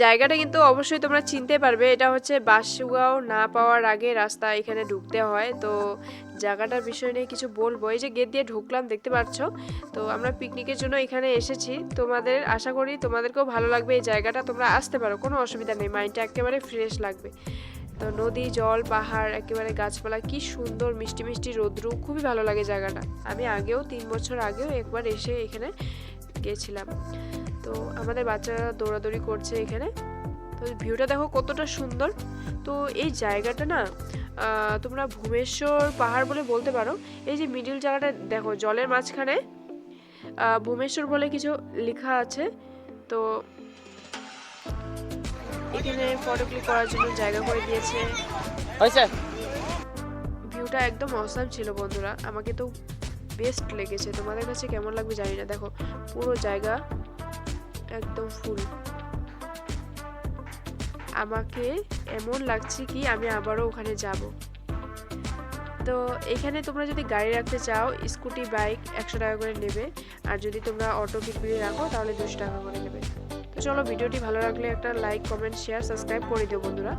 জায়গাটা কিন্তু অবশ্যই তোমরা চিনতে পারবে। এটা হচ্ছে বাসুগাঁও না পাওয়ার আগে রাস্তা এখানে ঢুকতে হয়। তো জায়গাটার বিষয় নিয়ে কিছু বলব। এই যে গেট দিয়ে ঢুকলাম, দেখতে পাচ্ছ? তো আমরা পিকনিকের জন্য এখানে এসেছি। তোমাদের, আশা করি তোমাদেরকেও ভালো লাগবে এই জায়গাটা। তোমরা আসতে পারো, কোনো অসুবিধা নেই। মাইন্ডটা একেবারে ফ্রেশ লাগবে। তো নদী, জল, পাহাড়, একেবারে গাছপালা, কি সুন্দর মিষ্টি মিষ্টি রোদ্রু। খুবই ভালো লাগে জায়গাটা। আমি আগেও, তিন বছর আগেও একবার এসে এখানে গেছিলাম। তো আমাদের বাচ্চারা দৌড়াদৌড়ি করছে এখানে। তো ভিউটা দেখো কতটা সুন্দর। তো এই জায়গাটা না তোমরা ভূমেশ্বর পাহাড় বলে বলতে পারো। এই যে মিডিল জায়গাটা দেখো জলের মাঝখানে ভূমেশ্বর বলে কিছু লেখা আছে। তো এখানে ফটো ক্লিক করার জন্য জায়গা করে দিয়েছে। ভিউটা একদম অসাম ছিল বন্ধুরা। আমাকে তো বেস্ট লেগেছে। তোমাদের কাছে কেমন লাগবে জানি না। দেখো পুরো জায়গা একদম ফুল আমাকে এমন লাগছে কি আমি আবারও ওখানে যাব। তো এখানে তোমরা যদি গাড়ি রাখতে চাও, স্কুটি, বাইক একশো টাকা করে নেবে। আর যদি তোমরা অটো পিকপিকে রাখো, তাহলে দুশো টাকা করে নেবে। তো চলো, ভিডিওটি ভালো লাগলে একটা লাইক কমেন্ট শেয়ার সাবস্ক্রাইব করে দিও বন্ধুরা।